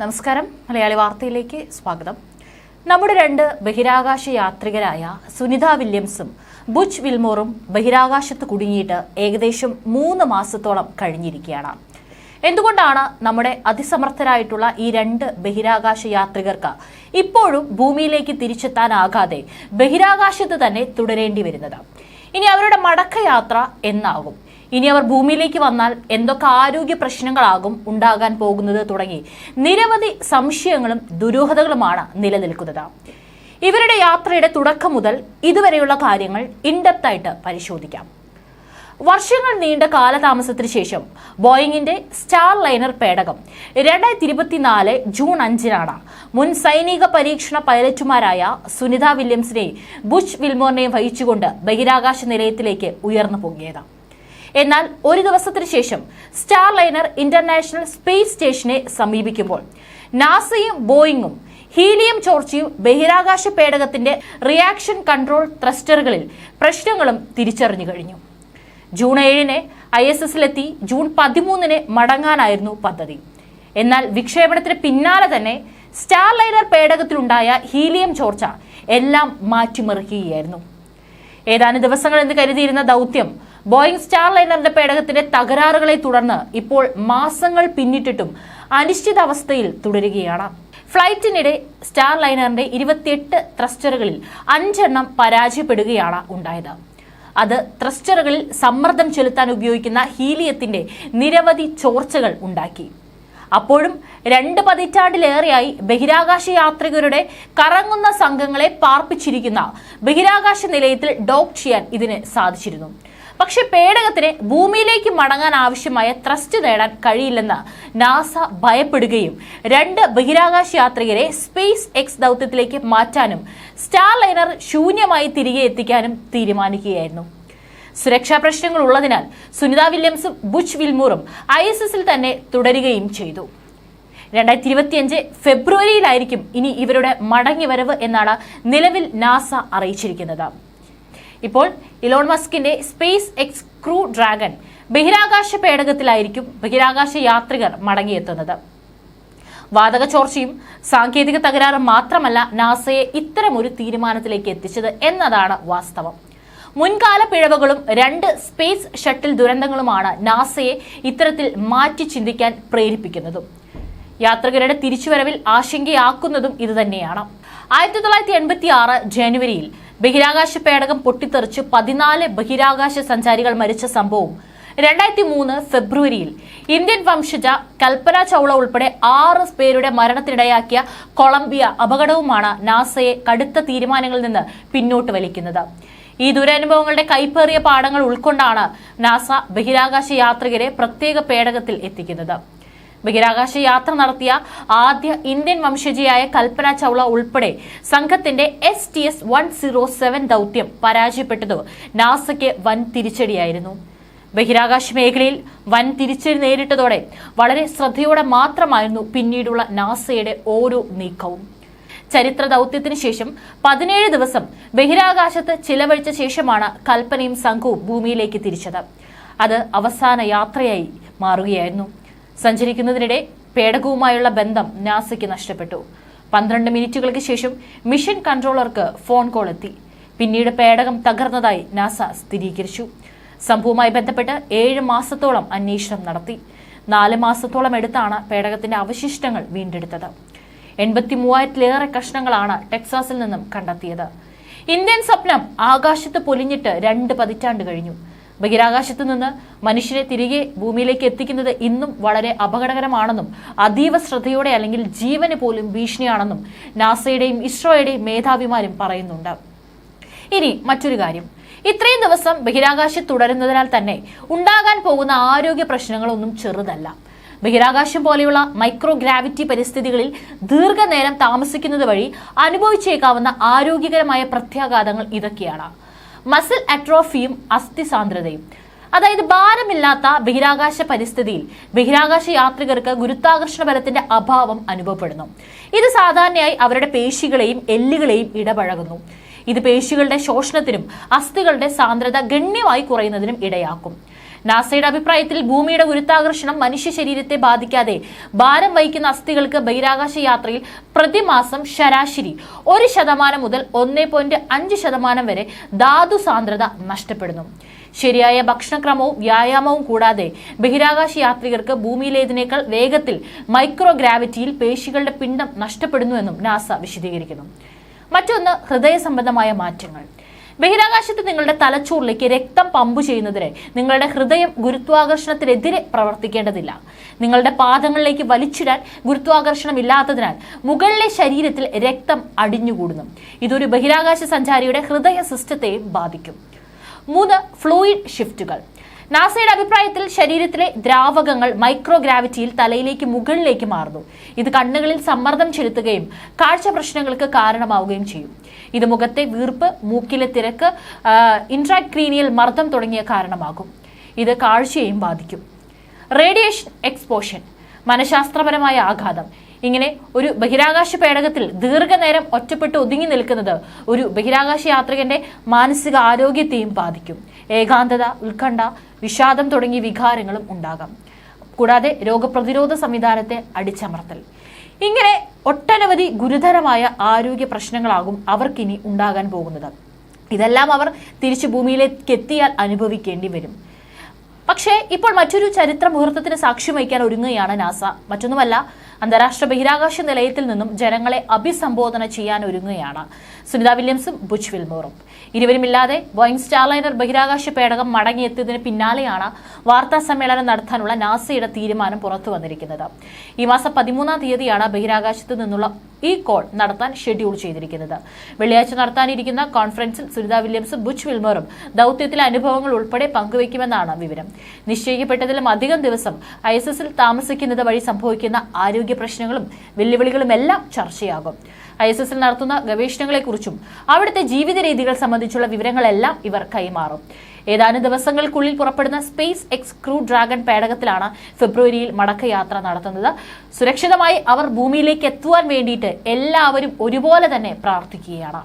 നമസ്കാരം. മലയാളി വാർത്തയിലേക്ക് സ്വാഗതം. നമ്മുടെ രണ്ട് ബഹിരാകാശ യാത്രികരായ സുനിത വില്യംസും ബുച്ച് വിൽമോറും ബഹിരാകാശത്ത് കുടുങ്ങിയിട്ട് ഏകദേശം മൂന്ന് മാസത്തോളം കഴിഞ്ഞിരിക്കുകയാണ്. എന്തുകൊണ്ടാണ് നമ്മുടെ അതിസമർത്ഥരായിട്ടുള്ള ഈ രണ്ട് ബഹിരാകാശ യാത്രികർക്ക് ഇപ്പോഴും ഭൂമിയിലേക്ക് തിരിച്ചെത്താനാകാതെ ബഹിരാകാശത്ത് തന്നെ തുടരേണ്ടി വരുന്നത്? ഇനി അവരുടെ മടക്കയാത്ര എന്നാകും. ഇനി അവർ ഭൂമിയിലേക്ക് വന്നാൽ എന്തൊക്കെ ആരോഗ്യ പ്രശ്നങ്ങളാകും ഉണ്ടാകാൻ പോകുന്നത് തുടങ്ങി. നിരവധി സംശയങ്ങളും ദുരൂഹതകളുമാണ് നിലനിൽക്കുന്നത്. ഇവരുടെ യാത്രയുടെ തുടക്കം മുതൽ ഇതുവരെയുള്ള കാര്യങ്ങൾ ഇൻഡെപ്തായിട്ട് പരിശോധിക്കാം. വർഷങ്ങൾ നീണ്ട കാലതാമസത്തിന് ശേഷം ബോയിങ്ങിന്റെ സ്റ്റാർ ലൈനർ പേടകം രണ്ടായിരത്തി ഇരുപത്തിനാല് ജൂൺ അഞ്ചിനാണ് മുൻ സൈനിക പരീക്ഷണ പൈലറ്റുമാരായ സുനിത വില്യംസിനെയും ബുഷ് വിൽമോറിനെയും വഹിച്ചുകൊണ്ട് ബഹിരാകാശ നിലയത്തിലേക്ക് ഉയർന്നു പൊങ്ങിയത്. എന്നാൽ ഒരു ദിവസത്തിനു ശേഷം സ്റ്റാർ ലൈനർ ഇന്റർനാഷണൽ സ്പേസ് സ്റ്റേഷനെ സമീപിക്കുമ്പോൾ നാസയും ബോയിങ്ങും ഹീലിയം ചോർച്ചയും ബഹിരാകാശ പേടകത്തിന്റെ റിയാക്ഷൻ കൺട്രോൾ ത്രസ്റ്ററുകളിൽ പ്രശ്നങ്ങളും തിരിച്ചറിഞ്ഞു കഴിഞ്ഞു. ജൂൺ ഏഴിന് ഐ എസ് എസിലെത്തി ജൂൺ പതിമൂന്നിന് മടങ്ങാനായിരുന്നു പദ്ധതി. എന്നാൽ വിക്ഷേപണത്തിന് പിന്നാലെ തന്നെ സ്റ്റാർ ലൈനർ പേടകത്തിലുണ്ടായ ഹീലിയം ചോർച്ച എല്ലാം മാറ്റിമറിക്കുകയായിരുന്നു. ഏതാനും ദിവസങ്ങൾ എന്ന് കരുതിയിരുന്ന ദൗത്യം ബോയിങ് സ്റ്റാർ ലൈനറിന്റെ പേടകത്തിന്റെ തകരാറുകളെ തുടർന്ന് ഇപ്പോൾ മാസങ്ങൾ പിന്നിട്ടിട്ടും അനിശ്ചിതാവസ്ഥയിൽ തുടരുകയാണ്. ഫ്ലൈറ്റിനിടെ സ്റ്റാർ ലൈനറിന്റെ ഇരുപത്തിയെട്ട് ത്രസ്റ്ററുകളിൽ അഞ്ചെണ്ണം പരാജയപ്പെടുകയാണ് ഉണ്ടായത്. അത് ത്രസ്റ്ററുകളിൽ സമ്മർദ്ദം ചെലുത്താൻ ഉപയോഗിക്കുന്ന ഹീലിയത്തിന്റെ നിരവധി ചോർച്ചകൾ ഉണ്ടാക്കി. അപ്പോഴും രണ്ട് പതിറ്റാണ്ടിലേറെയായി ബഹിരാകാശ യാത്രികരുടെ കറങ്ങുന്ന സംഘങ്ങളെ പാർപ്പിച്ചിരിക്കുന്ന ബഹിരാകാശ നിലയത്തിൽ ഡോക്ക് ചെയ്യാൻ ഇതിന് സാധിച്ചിരുന്നു. പക്ഷെ പേടകത്തിന് ഭൂമിയിലേക്ക് മടങ്ങാൻ ആവശ്യമായ ത്രസ്റ്റ് നേടാൻ കഴിയില്ലെന്ന് നാസ ഭയപ്പെടുകയും രണ്ട് ബഹിരാകാശ യാത്രികരെ സ്പേസ് എക്സ് ദൗത്യത്തിലേക്ക് മാറ്റാനും സ്റ്റാർ ലൈനർ ശൂന്യമായി തിരികെ എത്തിക്കാനും തീരുമാനിക്കുകയായിരുന്നു. സുരക്ഷാ പ്രശ്നങ്ങൾ ഉള്ളതിനാൽ സുനിത വില്യംസും ബുച്ച് വിൽമൂറും ഐ എസ് എസിൽ തന്നെ തുടരുകയും ചെയ്തു. രണ്ടായിരത്തി ഇരുപത്തിയഞ്ച് ഫെബ്രുവരിയിലായിരിക്കും ഇനി ഇവരുടെ മടങ്ങിവരവ് എന്നാണ് നിലവിൽ നാസ അറിയിച്ചിരിക്കുന്നത്. ഇപ്പോൾ ഇലോൺ മസ്കിന്റെ സ്പേസ് എക്സ് ക്രൂ ഡ്രാഗൺ ബഹിരാകാശ പേടകത്തിലായിരിക്കും ബഹിരാകാശ യാത്രികർ മടങ്ങിയെത്തുന്നത്. വാതക ചോർച്ചയും സാങ്കേതിക തകരാറും മാത്രമല്ല നാസയെ ഇത്തരമൊരു തീരുമാനത്തിലേക്ക് എത്തിച്ചത് എന്നതാണ് വാസ്തവം. മുൻകാല പിഴവുകളും രണ്ട് സ്പേസ് ഷട്ടിൽ ദുരന്തങ്ങളുമാണ് നാസയെ ഇത്തരത്തിൽ മാറ്റി ചിന്തിക്കാൻ പ്രേരിപ്പിക്കുന്നതും. യാത്രികരുടെ തിരിച്ചുവരവിൽ ആശങ്കയാക്കുന്നതും ഇതുതന്നെയാണ്. ആയിരത്തി തൊള്ളായിരത്തി എൺപത്തി ആറ് ജനുവരിയിൽ ബഹിരാകാശ പേടകം പൊട്ടിത്തെറിച്ച് പതിനാല് ബഹിരാകാശ സഞ്ചാരികൾ മരിച്ച സംഭവം രണ്ടായിരത്തി മൂന്ന് ഫെബ്രുവരിയിൽ. ഇന്ത്യൻ വംശജ കൽപ്പന ചൗള ഉൾപ്പെടെ ആറ് പേരുടെ മരണത്തിനിടയാക്കിയ കൊളംബിയ അപകടവുമാണ് നാസയെ കടുത്ത തീരുമാനങ്ങളിൽ നിന്ന് പിന്നോട്ട് വലിക്കുന്നത്. ഈ ദുരനുഭവങ്ങളുടെ കൈപ്പേറിയ പാഠങ്ങൾ ഉൾക്കൊണ്ടാണ് നാസ ബഹിരാകാശ യാത്രികരെ പ്രത്യേക പേടകത്തിൽ എത്തിക്കുന്നത്. ബഹിരാകാശ യാത്ര നടത്തിയ ആദ്യ ഇന്ത്യൻ വംശജിയായ കൽപ്പന ചൗള ഉൾപ്പെടെ സംഘത്തിന്റെ S T S one zero seven ദൗത്യം പരാജയപ്പെട്ടത് നാസയ്ക്ക് വൻ തിരിച്ചടിയായിരുന്നു. ബഹിരാകാശ മേഖലയിൽ വൻ തിരിച്ചടി നേരിട്ടതോടെ വളരെ ശ്രദ്ധയോടെ മാത്രമായിരുന്നു പിന്നീടുള്ള നാസയുടെ ഓരോ നീക്കവും. ചരിത്ര ദൗത്യത്തിന് ശേഷം പതിനേഴ് ദിവസം ബഹിരാകാശത്ത് ചിലവഴിച്ച ശേഷമാണ് കൽപ്പനയും സംഘവും ഭൂമിയിലേക്ക് തിരിച്ചത്. അത് അവസാന യാത്രയായി മാറുകയായിരുന്നു. സഞ്ചരിക്കുന്നതിനിടെ പേടകവുമായുള്ള ബന്ധം നാസയ്ക്ക് നഷ്ടപ്പെട്ടു. പന്ത്രണ്ട് മിനിറ്റുകൾക്ക് ശേഷം മിഷൻ കൺട്രോളർക്ക് ഫോൺ കോൾ എത്തി. പിന്നീട് പേടകം തകർന്നതായി നാസ സ്ഥിരീകരിച്ചു. സംഭവവുമായി ബന്ധപ്പെട്ട് ഏഴ് മാസത്തോളം അന്വേഷണം നടത്തി. നാല് മാസത്തോളം എടുത്താണ് പേടകത്തിന്റെ അവശിഷ്ടങ്ങൾ വീണ്ടെടുത്തത്. എൺപത്തി മൂവായിരത്തിലേറെ കഷ്ണങ്ങളാണ് ടെക്സാസിൽ നിന്നും കണ്ടെത്തിയത്. ഇന്ത്യൻ സ്വപ്നം ആകാശത്ത് പൊലിഞ്ഞിട്ട് രണ്ട് പതിറ്റാണ്ട് കഴിഞ്ഞു. ബഹിരാകാശത്ത് നിന്ന് മനുഷ്യരെ തിരികെ ഭൂമിയിലേക്ക് എത്തിക്കുന്നത് ഇന്നും വളരെ അപകടകരമാണെന്നും അതീവ ശ്രദ്ധയോടെ അല്ലെങ്കിൽ ജീവന് പോലും ഭീഷണിയാണെന്നും നാസയുടെയും ഇസ്രോയുടെയും മേധാവിമാരും പറയുന്നുണ്ട്. ഇനി മറ്റൊരു കാര്യം. ഇത്രയും ദിവസം ബഹിരാകാശം തുടരുന്നതിനാൽ തന്നെ ഉണ്ടാകാൻ പോകുന്ന ആരോഗ്യ പ്രശ്നങ്ങളൊന്നും ചെറുതല്ല. ബഹിരാകാശം പോലെയുള്ള മൈക്രോ ഗ്രാവിറ്റി പരിസ്ഥിതികളിൽ ദീർഘനേരം താമസിക്കുന്നത് വഴി അനുഭവിച്ചേക്കാവുന്ന ആരോഗ്യകരമായ പ്രത്യാഘാതങ്ങൾ ഇതൊക്കെയാണ്. മസിൽ അട്രോഫിയും അസ്ഥി സാന്ദ്രതയും അതായത് ഭാരമില്ലാത്ത ബഹിരാകാശ പരിസ്ഥിതിയിൽ ബഹിരാകാശ യാത്രികർക്ക് ഗുരുത്വാകർഷണ ബലത്തിന്റെ അഭാവം അനുഭവപ്പെടുന്നു. ഇത് സാധാരണയായി അവരുടെ പേശികളെയും എല്ലുകളെയും ഇടപഴകുന്നു. ഇത് പേശികളുടെ ശോഷണത്തിനും അസ്ഥികളുടെ സാന്ദ്രത ഗണ്യമായി കുറയുന്നതിനും ഇടയാക്കും. നാസയുടെ അഭിപ്രായത്തിൽ ഭൂമിയുടെ ഗുരുത്താകർഷണം മനുഷ്യ ശരീരത്തെ ബാധിക്കാതെ ഭാരം വഹിക്കുന്ന അസ്ഥികൾക്ക് ബഹിരാകാശ യാത്രയിൽ പ്രതിമാസം ശരാശരി ഒരു ശതമാനം മുതൽ ഒന്നേ പോയിന്റ് അഞ്ച് ശതമാനം വരെ ധാതു സാന്ദ്രത നഷ്ടപ്പെടുന്നു. ശരിയായ ഭക്ഷണക്രമവും വ്യായാമവും കൂടാതെ ബഹിരാകാശ യാത്രികർക്ക് ഭൂമിയിലേതിനേക്കാൾ വേഗത്തിൽ മൈക്രോ ഗ്രാവിറ്റിയിൽ പേശികളുടെ പിണ്ഡം നഷ്ടപ്പെടുന്നുവെന്നും നാസ വിശദീകരിക്കുന്നു. മറ്റൊന്ന് ഹൃദയ സംബന്ധമായ മാറ്റങ്ങൾ. ബഹിരാകാശത്ത് നിങ്ങളുടെ തലച്ചോറിലേക്ക് രക്തം പമ്പ് ചെയ്യുന്നതിന് നിങ്ങളുടെ ഹൃദയം ഗുരുത്വാകർഷണത്തിനെതിരെ പ്രവർത്തിക്കേണ്ടതില്ല. നിങ്ങളുടെ പാദങ്ങളിലേക്ക് വലിച്ചിടാൻ ഗുരുത്വാകർഷണം ഇല്ലാത്തതിനാൽ മുകളിലെ ശരീരത്തിൽ രക്തം അടിഞ്ഞുകൂടുന്നു. ഇതൊരു ബഹിരാകാശ സഞ്ചാരിയുടെ ഹൃദയ സിസ്റ്റത്തെയും ബാധിക്കും. മൂന്ന് ഫ്ലൂയിഡ് ഷിഫ്റ്റുകൾ. നാസയുടെ അഭിപ്രായത്തിൽ ശരീരത്തിലെ ദ്രാവകങ്ങൾ മൈക്രോ ഗ്രാവിറ്റിയിൽ തലയിലേക്ക് മുകളിലേക്ക് മാറുന്നു. ഇത് കണ്ണുകളിൽ സമ്മർദ്ദം ചെലുത്തുകയും കാഴ്ച പ്രശ്നങ്ങൾക്ക് കാരണമാവുകയും ചെയ്യും. ഇത് മുഖത്തെ വീർപ്പ് മൂക്കിലെ തിരക്ക് ഇൻട്രാക്രീനിയൽ മർദ്ദം തുടങ്ങിയ കാരണമാകും. ഇത് കാഴ്ചയെയും ബാധിക്കും. റേഡിയേഷൻ എക്സ്പോഷൻ മനഃശാസ്ത്രപരമായ ആഘാതം ഇങ്ങനെ ഒരു ബഹിരാകാശ പേടകത്തിൽ ദീർഘനേരം ഒറ്റപ്പെട്ട് ഒതുങ്ങി നിൽക്കുന്നത് ഒരു ബഹിരാകാശ യാത്രികന്റെ മാനസിക ആരോഗ്യത്തെയും ബാധിക്കും. ഏകാന്തത ഉത്കണ്ഠ വിഷാദം തുടങ്ങിയ വികാരങ്ങളും ഉണ്ടാകാം. കൂടാതെ രോഗപ്രതിരോധ സംവിധാനത്തെ അടിച്ചമർത്തൽ. ഇങ്ങനെ ഒട്ടനവധി ഗുരുതരമായ ആരോഗ്യ പ്രശ്നങ്ങളാകും അവർക്കിനി ഉണ്ടാകാൻ പോകുന്നത്. ഇതെല്ലാം അവർ തിരിച്ചു ഭൂമിയിലേക്ക് എത്തിയാൽ അനുഭവിക്കേണ്ടി വരും. പക്ഷേ ഇപ്പോൾ മറ്റൊരു ചരിത്ര മുഹൂർത്തത്തിന് സാക്ഷ്യം വഹിക്കാൻ ഒരുങ്ങുകയാണ് നാസ. മറ്റൊന്നുമല്ല അന്താരാഷ്ട്ര ബഹിരാകാശ നിലയത്തിൽ നിന്നും ജനങ്ങളെ അഭിസംബോധന ചെയ്യാൻ ഒരുങ്ങുകയാണ്. സുനിത വില്യംസും ബുച്ച് വിൽമോറും. ഇരുവരുമില്ലാതെ ബോയിങ് സ്റ്റാർലൈനർ ബഹിരാകാശ പേടകം മടങ്ങിയെത്തിയതിന് പിന്നാലെയാണ് വാർത്താ സമ്മേളനം നടത്താനുള്ള നാസയുടെ തീരുമാനം പുറത്തു വന്നിരിക്കുന്നത്. ഈ മാസം പതിമൂന്നാം തീയതിയാണ് ബഹിരാകാശത്ത് നിന്നുള്ള ഈ കോൾ നടത്താൻ ഷെഡ്യൂൾ ചെയ്തിരിക്കുന്നത്. വെള്ളിയാഴ്ച നടത്താനിരിക്കുന്ന കോൺഫറൻസിൽ സുനിത വില്യംസും ബുച്ച് വിൽമറും ദൌത്യത്തിലെ അനുഭവങ്ങൾ ഉൾപ്പെടെ പങ്കുവയ്ക്കുമെന്നാണ് വിവരം. നിശ്ചയിക്കപ്പെട്ടതിലും അധികം ദിവസം ഐ എസ് എസിൽ താമസിക്കുന്നത് വഴി സംഭവിക്കുന്ന ആരോഗ്യ പ്രശ്നങ്ങളും വെല്ലുവിളികളും എല്ലാം ചർച്ചയാകും. ഐ എസ് എസിൽ നടത്തുന്ന ഗവേഷണങ്ങളെക്കുറിച്ചും അവിടുത്തെ ജീവിത രീതികൾ സംബന്ധിച്ചുള്ള വിവരങ്ങളെല്ലാം ഇവർ കൈമാറും. ഏതാനും ദിവസങ്ങൾക്കുള്ളിൽ പുറപ്പെടുന്ന സ്പേസ് എക്സ് ക്രൂ ഡ്രാഗൺ പേടകത്തിലാണ് ഫെബ്രുവരിയിൽ മടക്കയാത്ര നടത്തുന്നത്. സുരക്ഷിതമായി അവർ ഭൂമിയിലേക്ക് എത്തുവാൻ വേണ്ടിയിട്ട് എല്ലാവരും ഒരുപോലെ തന്നെ പ്രാർത്ഥിക്കുകയാണ്.